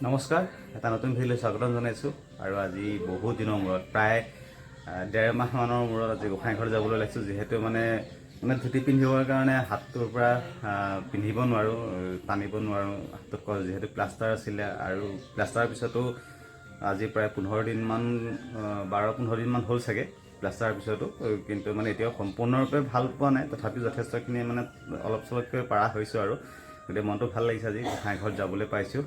নমস্কাৰ এটা নতুন ভিডিঅ'লৈ স্বাগতম জনাইছোঁ আৰু আজি বহুত দিনৰ মূৰত প্ৰায় ডেৰ মাহমানৰ মূৰত আজি গোঁসাই ঘৰত যাবলৈ ওলাইছোঁ যিহেতু মানে মানে ধুতি পিন্ধিবৰ কাৰণে হাতটোৰ পৰা পিন্ধিব নোৱাৰোঁ টানিব নোৱাৰোঁ হাতত ক- যিহেতু প্লাষ্টাৰ আছিলে আৰু প্লাষ্টাৰৰ পিছতো আজি প্ৰায় পোন্ধৰ দিনমান বাৰ পোন্ধৰ দিনমান হ'ল চাগে প্লাষ্টাৰৰ পিছতো কিন্তু মানে এতিয়াও সম্পূৰ্ণৰূপে ভাল পোৱা নাই তথাপিও যথেষ্টখিনি মানে অলপ চলপকৈ পৰা হৈছোঁ আৰু গতিকে মনটো ভাল লাগিছে আজি গোঁসাই ঘৰত যাবলৈ পাইছোঁ।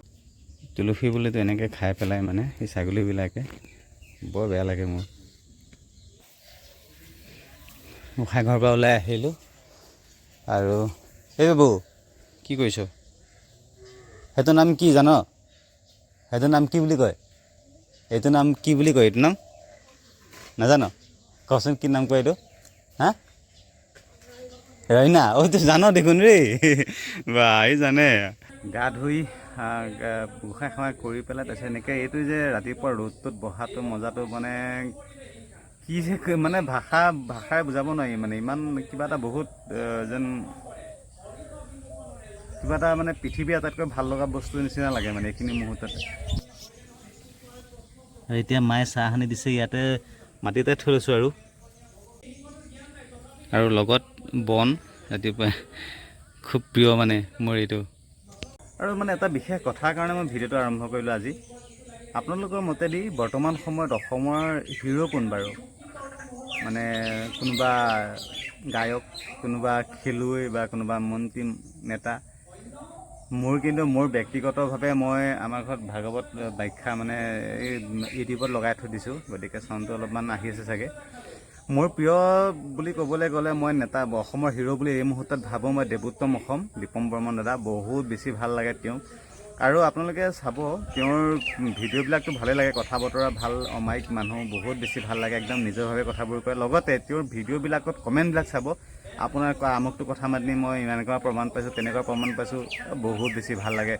তুলসী বুলিতো এনেকৈ খাই পেলাই মানে সেই ছাগলীবিলাকে বৰ বেয়া লাগে মোৰ। গোঁসাই ঘৰৰ পৰা ওলাই আহিলোঁ আৰু এই বাবু, কি কৰিছ? সেইটো নাম কি জান? সেইটো নাম কি বুলি কয়? এইটো নাম কি বুলি কয় এইটো নাম? নাজান? কচোন কি নাম কয় এইটো? হা? ৰইনা। অ' জান দেখোন ৰে। বা এই জানে। গা ধুই গোঁসাই সেৱা কৰি পেলাই তাৰপিছত এনেকৈ এইটো যে ৰাতিপুৱা ৰ'দটোত বহাটো মজাটো মানে কি যে মানে ভাষা ভাষাৰে বুজাব নোৱাৰি মানে। ইমান কিবা এটা বহুত যেন কিবা এটা মানে পৃথিৱীৰ আটাইতকৈ ভাল লগা বস্তুৰ নিচিনা লাগে মানে এইখিনি মুহূৰ্ততে। এতিয়া মায়ে চাহ সানি দিছে ইয়াতে মাটিতে থৈ লৈছোঁ আৰু। আৰু লগত বন ৰাতিপুৱা খুব প্ৰিয় মানে মোৰ এইটো। আৰু মানে এটা বিশেষ কথাৰ কাৰণে মই ভিডিঅ'টো আৰম্ভ কৰিলোঁ আজি। আপোনালোকৰ মতেদি বৰ্তমান সময়ত অসমৰ হিৰ' কোন বাৰু? মানে কোনোবা গায়ক কোনোবা খেলুৱৈ বা কোনোবা মন্ত্ৰী নেতা। মোৰ কিন্তু মোৰ ব্যক্তিগতভাৱে মই আমাৰ ঘৰত ভাগৱত ব্যাখ্যা মানে এই ইউটিউবত লগাই থৈ দিছোঁ। গতিকে চাউণ্ডটো অলপমান আহি আছে চাগে। মোৰ প্ৰিয় বুলি ক'বলৈ গ'লে মই নেতা অসমৰ হিৰ' বুলি এই মুহূৰ্তত ভাবোঁ মই দেৱোত্তম অসম দীপম বৰ্মন দাদা বহুত বেছি ভাল লাগে তেওঁক। আৰু আপোনালোকে চাব তেওঁৰ ভিডিঅ'বিলাকতো ভালেই লাগে কথা বতৰা ভাল অমায়িক মানুহ বহুত বেছি ভাল লাগে একদম নিজৰভাৱে কথাবোৰ কয়। লগতে তেওঁৰ ভিডিঅ'বিলাকত কমেণ্টবিলাক চাব আপোনাৰ আমুকটো কথা মাতি মই এনেকুৱা প্ৰমাণ পাইছোঁ তেনেকুৱা প্ৰমাণ পাইছোঁ বহুত বেছি ভাল লাগে।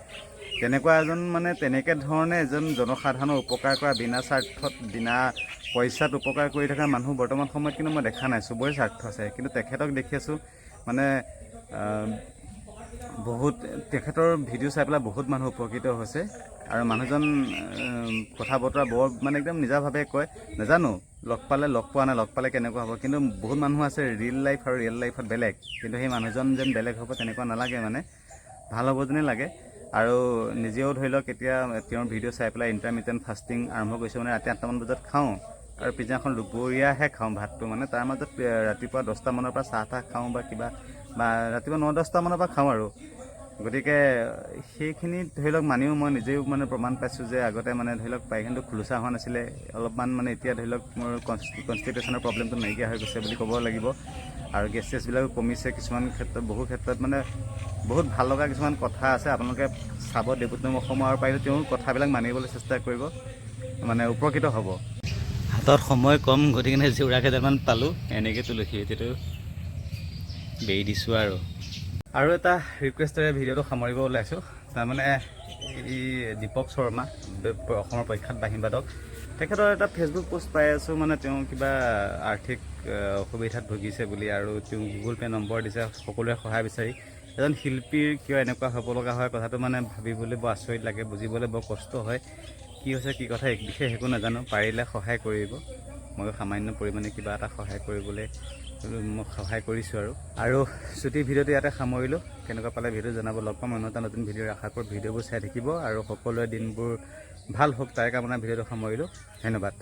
তেনেকুৱা এজন মানে তেনেকৈ ধৰণে এজন জনসাধাৰণৰ উপকাৰ কৰা বিনা স্বাৰ্থত বিনা পইচাত উপকাৰ কৰি থকা মানুহ বৰ্তমান সময়ত কিন্তু মই দেখা নাই চবৰে স্বাৰ্থ আছে। কিন্তু তেখেতক দেখি আছোঁ মানে বহুত তেখেতৰ ভিডিঅ' চাই পেলাই বহুত মানুহ উপকৃত হৈছে। আৰু মানুহজন কথা বতৰা বৰ মানে একদম নিজাভাৱে কয় নাজানো লগ পালে লগ পোৱা নাই লগ পালে কেনেকুৱা হ'ব? কিন্তু বহুত মানুহ আছে ৰিয়েল লাইফ আৰু ৰিয়েল লাইফত বেলেগ। কিন্তু সেই মানুহজন যেন বেলেগ হ'ব তেনেকুৱা নালাগে মানে। ভাল হ'ব যেনেই লাগে। আৰু নিজেও ধৰি লওক এতিয়া তেওঁৰ ভিডিঅ' চাই পেলাই ইণ্টাৰমিডিয়েট ফাষ্টিং আৰম্ভ কৰিছোঁ মানে ৰাতি আঠটামান বজাত খাওঁ। আৰু পিছদিনাখন দুপৰীয়াহে খাওঁ ভাতটো মানে তাৰ মাজত ৰাতিপুৱা দহটামানৰ পৰা চাহ তাহ খাওঁ বা কিবা, বা ৰাতিপুৱা ন দহটামানৰ পৰা খাওঁ আৰু। গতিকে, সেইখিনি ধৰি লওক মানিও মই নিজেও মানে প্ৰমাণ পাইছোঁ যে আগতে মানে ধৰি লওক পায়খানাটো খোলোচা হোৱা নাছিলে। অলপমান মানে এতিয়া ধৰি লওক মোৰ কনষ্টিপেশ্যনৰ প্ৰব্লেমটো নাইকিয়া হৈ গৈছে বুলি ক'ব লাগিব। আৰু গেছ চেছবিলাকো কমিছে কিছুমান ক্ষেত্ৰত, বহু ক্ষেত্ৰত মানে বহুত ভাল লগা কিছুমান কথা আছে। আপোনালোকে চাব দেৱোত্তম অসমৰ আৰু পাৰিলে তেওঁৰ কথাবিলাক মানিবলৈ চেষ্টা কৰিব। মানে উপকৃত হ'ব। হাতত সময় কম গতিকে জোৰা কেইটামান পালোঁ। এনেকৈ তুলসী এতিয়াতো বেৰি দিছোঁ আৰু। আৰু এটা ৰিকুৱেষ্টেৰে ভিডিঅ'টো সামৰিব ওলাইছোঁ। তাৰমানে এই দীপক শৰ্মা অসমৰ প্ৰখ্যাত বাঁহীবাদক তেখেতৰ এটা ফেচবুক পোষ্ট পাই আছোঁ। মানে তেওঁ কিবা আৰ্থিক অসুবিধাত ভুগিছে বুলি আৰু তেওঁ গুগল পে' নম্বৰ দিছে। সকলোৰে সহায় বিচাৰি এজন শিল্পীৰ কিয় এনেকুৱা হ'ব লগা হয়? কথাটো মানে ভাবিবলৈ বৰ আচৰিত লাগে বুজিবলৈ বৰ কষ্ট হয়। কি হৈছে কি কথা এক বিশেষ একো নাজানো। পাৰিলে সহায় কৰিব। ময়ো সামান্য পৰিমাণে কিবা এটা সহায় কৰিবলৈ মই সহায় কৰিছোঁ আৰু। আৰু ছুটি ভিডিঅ'টো ইয়াতে সামৰিলোঁ। কেনেকুৱা পালে ভিডিঅ' জনাব লগ পাম। অন্য এটা নতুন ভিডিঅ'ৰ আশা কৰোঁ ভিডিঅ'বোৰ চাই থাকিব। আৰু সকলোৰে দিনবোৰ ভাল হওক তাৰে কামনা ভিডিঅ'টো সামৰিলোঁ। ধন্যবাদ।